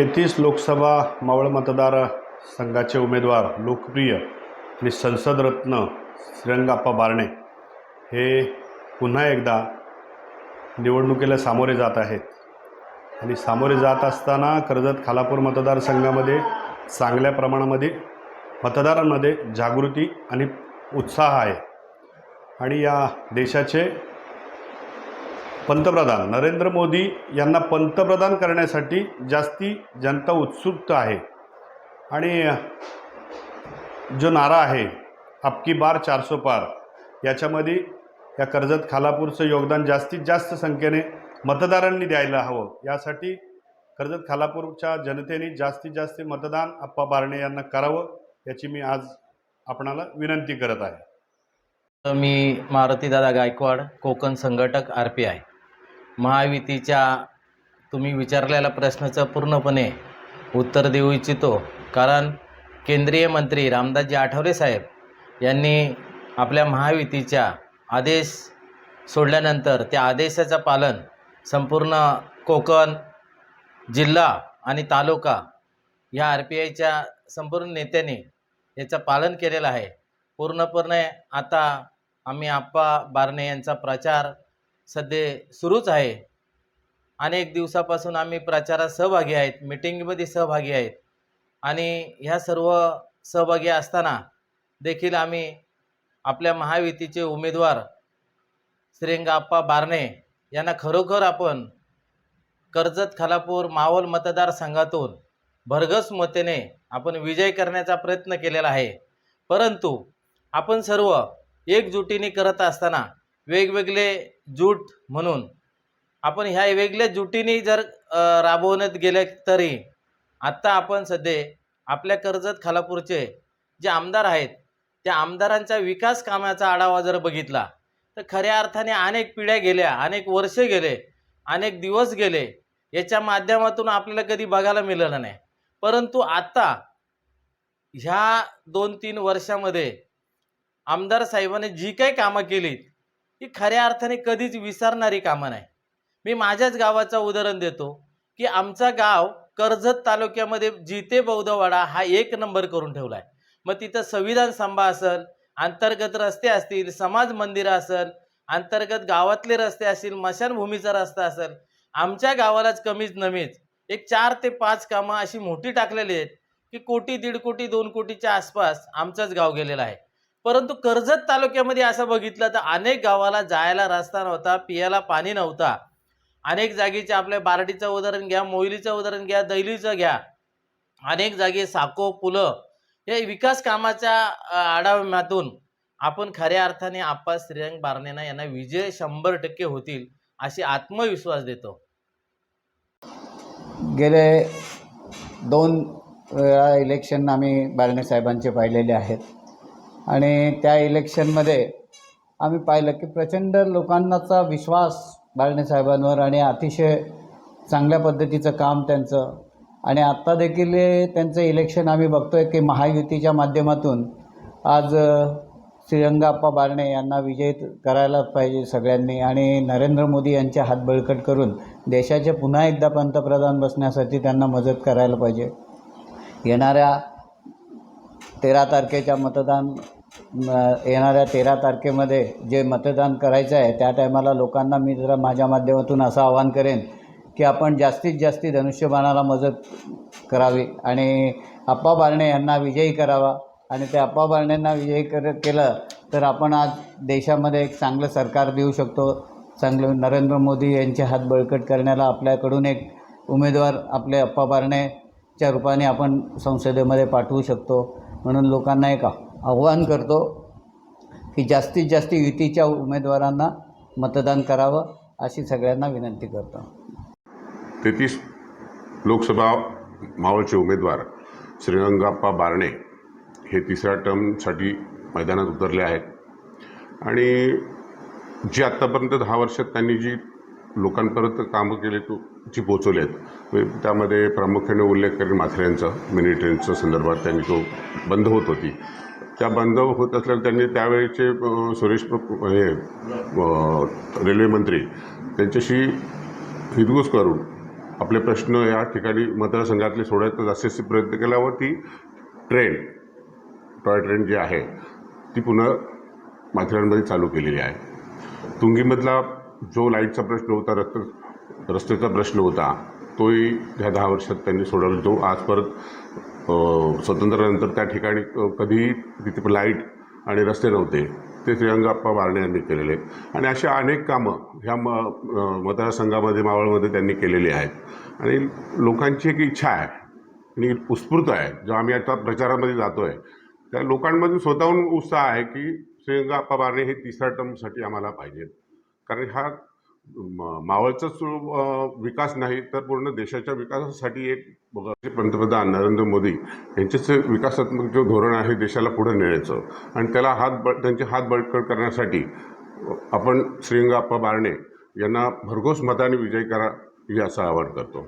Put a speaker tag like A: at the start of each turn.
A: तेहतीस लोकसभा मावळ मतदार संघाचे उमेदवार लोकप्रिय आणि संसदरत्न श्रीरंगाप्पा बारणे हे पुन्हा एकदा निवडणुकीला सामोरे जात आहेत. आणि सामोरे जात असताना कर्जत खालापूर मतदारसंघामध्ये चांगल्या प्रमाणामध्ये मतदारांमध्ये जागृती आणि उत्साह आहे. आणि या देशाचे पंतप्रधान नरेंद्र मोदी यांना पंतप्रधान करण्यासाठी जास्ती जनता उत्सुक आहे. आणि जो नारा आहे आपकी बार चारसो पार याच्यामध्ये या कर्जत खालापूरचं योगदान जास्तीत जास्त संख्येने मतदारांनी द्यायला हवं. यासाठी कर्जत खालापूरच्या जनतेने जास्तीत जास्त मतदान आप्पा बारणे यांना करावं याची मी आज आपणाला विनंती करत आहे.
B: मी मारुतीदादा गायकवाड कोकण संघटक आर पी आय. महायुतीच्या तुम्ही विचारलेल्या प्रश्नाचं पूर्णपणे उत्तर देऊ इच्छितो. कारण केंद्रीय मंत्री रामदासजी आठवले साहेब यांनी आपल्या महायुतीच्या आदेश सोडल्यानंतर त्या आदेशाचं पालन संपूर्ण कोकण जिल्हा आणि तालुका या आर पी आयच्या संपूर्ण नेत्यांनी याचं पालन केलेलं आहे. पूर्णपणे आता आम्ही आप्पा बारणे यांचा प्रचार सध्या सुरूच आहे. अनेक दिवसापासून आम्ही प्रचारात सहभागी आहेत मिटिंगमध्ये सहभागी आहेत. आणि ह्या सर्व सहभागी असताना देखील आम्ही आपल्या महायुतीचे उमेदवार श्रीरंगाप्पा बारणे यांना खरोखर आपण कर्जत खालापूर मावल मतदारसंघातून भरघस मतेने आपण विजय करण्याचा प्रयत्न केलेला आहे. परंतु आपण सर्व एकजुटीने करत असताना वेगवेगळे जूट म्हणून. आपण ह्या वेगळ्या जुटीने जर राबवण्यात गेले तरी आत्ता आपण सध्या आपल्या कर्जत खालापूरचे जे आमदार आहेत त्या आमदारांच्या विकास कामाचा आढावा जर बघितला तर खऱ्या अर्थाने अनेक पिढ्या गेल्या अनेक वर्षे गेले अनेक दिवस गेले याच्या माध्यमातून आपल्याला कधी बघायला मिळालं नाही. परंतु आत्ता ह्या दोन तीन वर्षामध्ये आमदार साहेबांनी जी काही कामं केलीत ही खऱ्या अर्थाने कधीच विसरणारी कामं नाही. मी माझ्याच गावाचं उदाहरण देतो की आमचा गाव कर्जत तालुक्यामध्ये जिते बौद्धवाडा हा एक नंबर करून ठेवला आहे मग तिथं संविधान स्तंभ असेल अंतर्गत रस्ते असतील समाज मंदिरं असेल अंतर्गत गावातले रस्ते असतील मशानभूमीचा रस्ता असेल आमच्या गावालाच कमीच नमीच एक चार ते पाच कामं अशी मोठी टाकलेली आहेत की कोटी दीड कोटी दोन कोटीच्या आसपास आमचंच गाव गेलेलं आहे. परंतु कर्जत तालुक्यामध्ये असं बघितलं तर अनेक गावाला जायला रस्ता नव्हता पियाला पाणी नव्हता. अनेक जागेचे आपल्या बारडीचं उदाहरण घ्या मोहिलीचं उदाहरण घ्या दैलीचं घ्या. अनेक जागे साको पुलं या विकास कामाच्या आढाव्यातून आपण खऱ्या अर्थाने आप्पा श्रीरंग बारणेना यांना विजय शंभर टक्के होतील अशी आत्मविश्वास देतो.
C: गेले दोन वेळा इलेक्शन आम्ही बारणे साहेबांचे पाहिलेले आहेत. आणि त्या इलेक्शनमध्ये आम्ही पाहिलं की प्रचंड लोकांनाचा विश्वास बारणे साहेबांवर आणि अतिशय चांगल्या पद्धतीचं काम त्यांचं. आणि आत्ता देखील त्यांचं इलेक्शन आम्ही बघतोय की महायुतीच्या माध्यमातून आज श्रीरंगाप्पा बारणे यांना विजयी करायला पाहिजे सगळ्यांनी आणि नरेंद्र मोदी यांचे हात बळकट करून देशाचे पुन्हा एकदा पंतप्रधान बसण्यासाठी त्यांना मदत करायला पाहिजे. येणाऱ्या तेरा तारखेच्या मतदान येणाऱ्या तेरा तारखेमध्ये जे मतदान करायचं आहे त्या टायमाला लोकांना मी जरा माझ्या माध्यमातून असं आवाहन करेन की आपण जास्तीत जास्त धनुष्यबाणाला मदत करावी आणि आप्पा बारणे यांना विजयी करावा. आणि त्या आप्पा बारणेंना विजयी कर केलं तर आपण आज देशामध्ये एक चांगलं सरकार देऊ शकतो. चांगलं नरेंद्र मोदी यांचे हात बळकट करण्याला आपल्याकडून एक उमेदवार आपले अप्पा बारणेच्या रूपाने आपण संसदेमध्ये पाठवू शकतो. म्हणून लोकांना एक आव्हान करतो की जास्तीत जास्त युतीच्या उमेदवारांना मतदान करावं अशी सगळ्यांना विनंती करतो.
D: तेहतीस लोकसभा मावळचे उमेदवार श्रीरंगाप्पा बारणे हे तिसऱ्या टर्मसाठी मैदानात उतरले आहेत. आणि जी आत्तापर्यंत दहा वर्षात त्यांनी जी लोकांपर्यंत कामं केले तो जी पोचवले आहेत म्हणजे त्यामध्ये प्रामुख्याने उल्लेख करेन माथेऱ्यांचा मिनी ट्रेनच्या संदर्भात त्यांनी तो बंद होत होती. त्या बंद होत असल्यावर त्यांनी त्यावेळेचे सुरेश हे रेल्वेमंत्री रेल्वे मंत्री त्यांच्याशी हितगुज करून आपले प्रश्न या ठिकाणी मतदारसंघातले सोडायचा जास्तीत जास्त प्रयत्न केला व ती ट्रेन टॉय ट्रेन जी आहे ती पुन्हा माथेरानमध्ये चालू केलेली आहे. तुंगीमधला जो लाईटचा प्रश्न होता रस्त रस्त्याचा प्रश्न होता तोही ह्या दहा वर्षात त्यांनी सोडवला. जो आज परत स्वातंत्र्यानंतर त्या ठिकाणी कधीही तिथे लाइट आणि रस्ते नव्हते. ते श्रीरंगाप्पा बारणे यांनी केलेले. आणि अशा अनेक कामं ह्या म मतदारसंघामध्ये मावळमध्ये त्यांनी केलेली आहेत. आणि लोकांची एक इच्छा आहे आणि उत्स्फूर्त आहे जो आम्ही आता प्रचारामध्ये जातो आहे त्या लोकांमध्ये स्वतःहून उत्साह आहे की श्रीरंगाप्पा बारणे हे तिसऱ्या टर्मसाठी आम्हाला पाहिजेत. कारण हा मावळचाच विकास नाही तर पूर्ण देशाच्या विकासासाठी एक पंतप्रधान नरेंद्र मोदी यांचेच विकासात्मक जो धोरण आहे देशाला पुढे नेण्याचं आणि त्याला हात बळ त्यांचे हात बळकट करण्यासाठी आपण श्रीरंगाप्पा बारणे यांना भरघोस मताने विजयी करा हे असं आवाहन करतो.